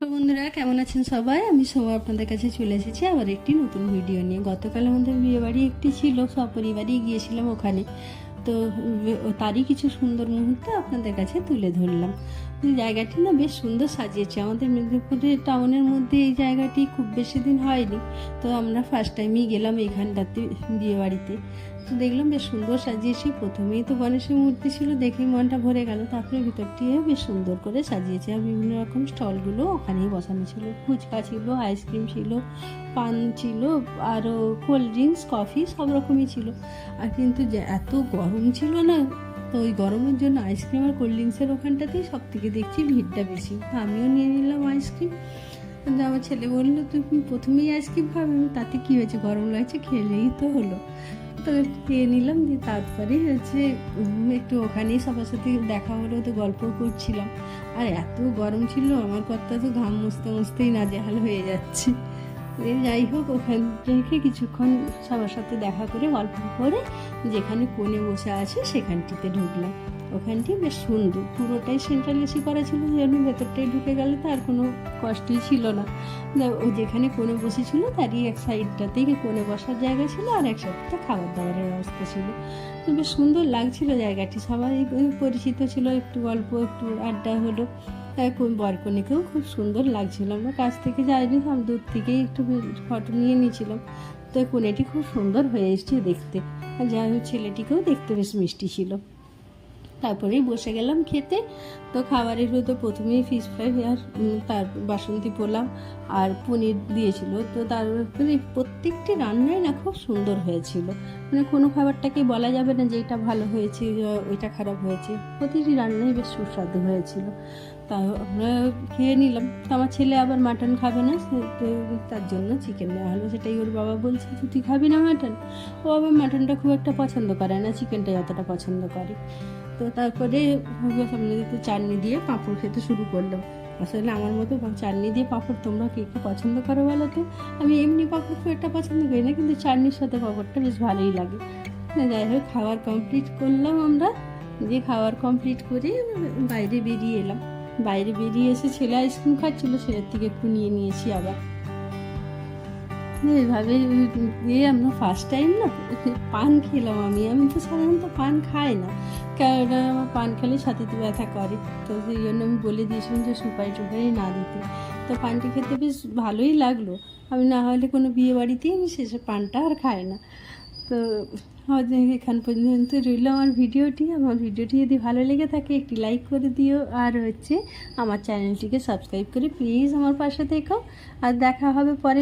বন্ধুরা, কেমন আছেন সবাই? আমি সবাই আপনাদের কাছে চলে এসেছি আবার একটি নতুন ভিডিও নিয়ে। গতকাল আমাদের বিয়ে বাড়ি একটি ছিল সপরিবারই গিয়েছিলাম ওখানে। তো তারই কিছু সুন্দর মুহূর্ত আপনাদের কাছে তুলে ধরলাম। জায়গাটি না বেশ সুন্দর সাজিয়েছে। আমাদের মেদিনীপুরের টাউনের মধ্যে এই জায়গাটি খুব বেশি দিন হয়নি। তো আমরা ফার্স্ট টাইমই গেলাম এখানটাতে বিয়ে বাড়িতে তো দেখলাম বেশ সুন্দর সাজিয়েছে। প্রথমেই তো গণেশের মূর্তি ছিল, দেখেই মনটা ভরে গেল। তারপরে ভিতরটিও বেশ সুন্দর করে সাজিয়েছে আর বিভিন্ন রকম স্টলগুলো ওখানেই বসানো ছিল। ফুচকা ছিল, আইসক্রিম ছিল, পান ছিল, আরও কোল্ড ড্রিঙ্কস, কফি সব রকমই ছিল। আর কিন্তু যে এত গরম ছিল না, তো ওই গরমের জন্য আইসক্রিম আর কোল্ড ড্রিঙ্কসের ওখানটাতেই সব থেকে দেখছি ভিড়টা বেশি। তো আমিও নিয়ে নিলাম আইসক্রিম। কিন্তু আমার ছেলে বলল তুমি প্রথমেই খাবে আমি, তাতে কী হয়েছে? গরম লাগছে খেলেই তো হলো। তো খেয়ে নিলাম দিয়ে তারপরে হচ্ছে একটু ওখানেই সবার সাথে দেখা হলো তো গল্প করছিলাম। আর এত গরম ছিল আমার কথা তো ঘাম মুছতে মুছতেই নাজেহাল হয়ে যাচ্ছে। যাই হোক ওখান থেকে কিছুক্ষণ সবার সাথে দেখা করে গল্প করে যেখানে কোণে বসে আছে সেখানটিতে ঢুকলাম। ওখানটি বেশ সুন্দর। পুরোটাই সেন্ট্রাল এসি করা ছিল যেন ভেতরটাই ঢুকে গেলে, তো আর কোনো কষ্টই ছিল না। ও যেখানে কোণে বসেছিল, তারই এক সাইডটাতেই কোণে বসার জায়গা ছিল আর এক সাইডটা খাবার দাবারের ব্যবস্থা ছিল। তো বেশ সুন্দর লাগছিল জায়গাটি। সবাই পরিচিত ছিল, একটু গল্প, একটু আড্ডা হলো। বরকনেকেও খুব সুন্দর লাগছিল। আমরা কাছ থেকে যাইনি সব দূর থেকেই একটু ফটো নিয়ে নিয়েছিলাম। তো কোনেটি খুব সুন্দর হয়ে এসছে দেখতে। আর যাই হোক, ছেলেটিকেও দেখতে বেশ মিষ্টি ছিল। তারপরেই বসে গেলাম খেতে। তো খাবারের হয়তো প্রথমেই ফিশ ফ্রাই আর তার বাসন্তী পোলাও আর পনির দিয়েছিল। তো তারপরে প্রত্যেকটি রান্নাই না খুব সুন্দর হয়েছিল। মানে কোনো খাবারটাকে বলা যাবে না যে এটা ভালো হয়েছে ওইটা খারাপ হয়েছে। প্রতিটি রান্নাই বেশ সুস্বাদু হয়েছিল। তা আমরা খেয়ে নিলাম। তো আমার ছেলে আবার মাটন খাবে না তো তার জন্য চিকেন নেওয়া হলো। সেটাই ওর বাবা বলছে যে তুই খাবি না মাটন? ও আবার মাটনটা খুব একটা পছন্দ করে না চিকেনটাই অতটা পছন্দ করে। তো তারপরে সামনে একটু চাটনি দিয়ে পাঁপড় খেতে শুরু করলাম। আসলে আমার মতো চাটনি দিয়ে পাঁপড় তোমরা কে কে পছন্দ করো বলো তো? আমি এমনি পাঁপড় খুব একটা পছন্দ করি না, কিন্তু চাটনির সাথে পাঁপড়টা বেশ ভালোই লাগে। যাই হোক খাবার কমপ্লিট করলাম আমরা। দিয়ে খাবার কমপ্লিট করে বাইরে বেরিয়ে এলাম। বাইরে বেরিয়ে এসে ছেলে আইসক্রিম খাচ্ছিলো, ছেলের থেকে একটু নিয়ে নিয়েছি আবার। এইভাবে দিয়ে আমরা ফার্স্ট টাইম না, পান খেলাম আমি। আমি তো সাধারণত পান খাই না। কারণ আমার পান খেলে ছাতিতে ব্যথা করে। তো সেই জন্য আমি বলে দিয়েছিলাম যে সুপারি টুপারি না দিতে। তো পানটি খেতে বেশ ভালোই লাগল। আমি না হলে কোনো বিয়ে বাড়িতেই আমি শেষে পানটা আর খাই না। তো এখান পর্যন্ত রইল আমার ভিডিওটি। আমার ভিডিওটি যদি ভালো লেগে থাকে, একটি লাইক করে দিও। আর হচ্ছে আমার চ্যানেলটিকে সাবস্ক্রাইব করে প্লিজ আমার পাশে থেকো। আর দেখা হবে পরে।